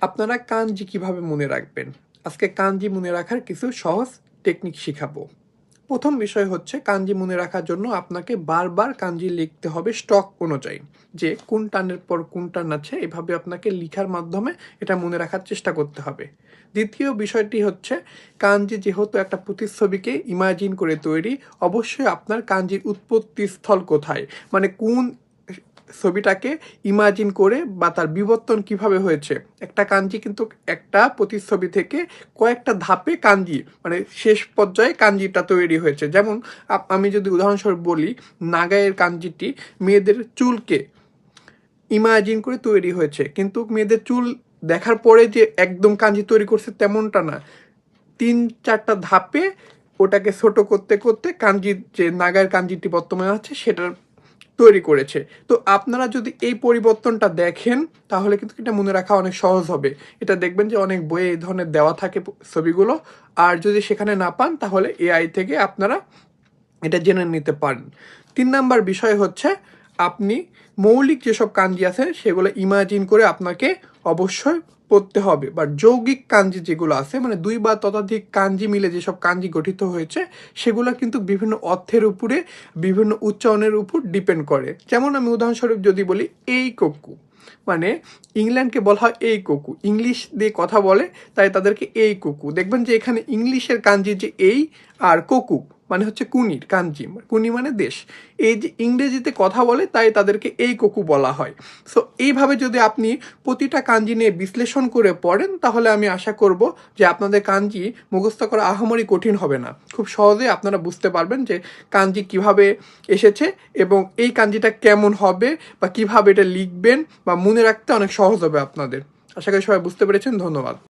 আপনারা কাঞ্জি কীভাবে মনে রাখবেন? আজকে কাঞ্জি মনে রাখার কিছু সহজ টেকনিক শিখাবো। প্রথম বিষয় হচ্ছে কাঞ্জি মনে রাখার জন্য আপনাকে বারবার কাঞ্জি লিখতে হবে স্টক অনুযায়ী। যে কোন টানের পর কোন টান আছে, এভাবে আপনাকে লিখার মাধ্যমে এটা মনে রাখার চেষ্টা করতে হবে। দ্বিতীয় বিষয়টি হচ্ছে কাঞ্জি যেহেতু একটা প্রতিচ্ছবিকে ইমাজিন করে তৈরি, অবশ্যই আপনার কাঞ্জির উৎপত্তি স্থল কোথায়? মানে কোন ছবিটাকে ইমাজিন করে বা তার বিবর্তন কীভাবে হয়েছে। একটা কাঞ্জি কিন্তু একটা প্রতিচ্ছবি থেকে কয়েকটা ধাপে কাঞ্জি মানে শেষ পর্যায়ে কাঞ্জিটা তৈরি হয়েছে। যেমন আমি যদি উদাহরণস্বরূপ বলি, নাগায়ের কাঞ্জিটি মেয়েদের চুলকে ইমাজিন করে তৈরি হয়েছে। কিন্তু মেয়েদের চুল দেখার পরে যে একদম কাঞ্জি তৈরি করছে তেমনটা না। তিন চারটা ধাপে ওটাকে ছোট করতে করতে কাঞ্জি যে নাগার কাঞ্জিটি বর্তমানে আছে, সেটার তৈরি করেছে। তো আপনারা যদি এই পরিবর্তনটা দেখেন, তাহলে কিন্তু এটা মনে রাখা অনেক সহজ হবে। এটা দেখবেন যে অনেক বইয়ে এই ধরনের দেওয়া থাকে ছবিগুলো। আর যদি সেখানে না পান, তাহলে এআই থেকে আপনারা এটা জেনে নিতে পারেন। তিন নাম্বার বিষয় হচ্ছে, আপনি মৌলিক যেসব কাঞ্জি আছে, সেগুলো ইমাজিন করে আপনাকে অবশ্যই পড়তে হবে। বা যৌগিক কাঞ্জি যেগুলো আছে মানে দুই বা ততোধিক কাঞ্জি মিলে যেসব কাঞ্জি গঠিত হয়েছে, সেগুলো কিন্তু বিভিন্ন অর্থের উপরে, বিভিন্ন উচ্চারণের উপর ডিপেন্ড করে। যেমন আমি উদাহরণস্বরূপ যদি বলি, এই কক্কু। মানে ইংল্যান্ডকে বলা হয় এই কুকু ইংলিশ দিয়ে কথা বলে, তাই তাদেরকে এই কুকু দেখবেন যে এখানে ইংলিশের কাঞ্জি যে এই আর কোকু মানে হচ্ছে কুনির কাঞ্জি কুনি মানে দেশ। এই যে ইংরেজিতে কথা বলে, তাই তাদেরকে এই কোকু বলা হয়। সো এইভাবে যদি আপনি প্রতিটা কাঞ্জি নিয়ে বিশ্লেষণ করে পড়েন, তাহলে আমি আশা করব যে আপনাদের কাঞ্জি মুখস্থ করা আহামরি কঠিন হবে না। খুব সহজে আপনারা বুঝতে পারবেন যে কাঞ্জি কীভাবে এসেছে এবং এই কাঞ্জিটা কেমন হবে বা কীভাবে এটা লিখবেন বা মনে রাখতে অনেক সহজ হবে আপনাদের। আশা করি সবাই বুঝতে পেরেছেন। ধন্যবাদ।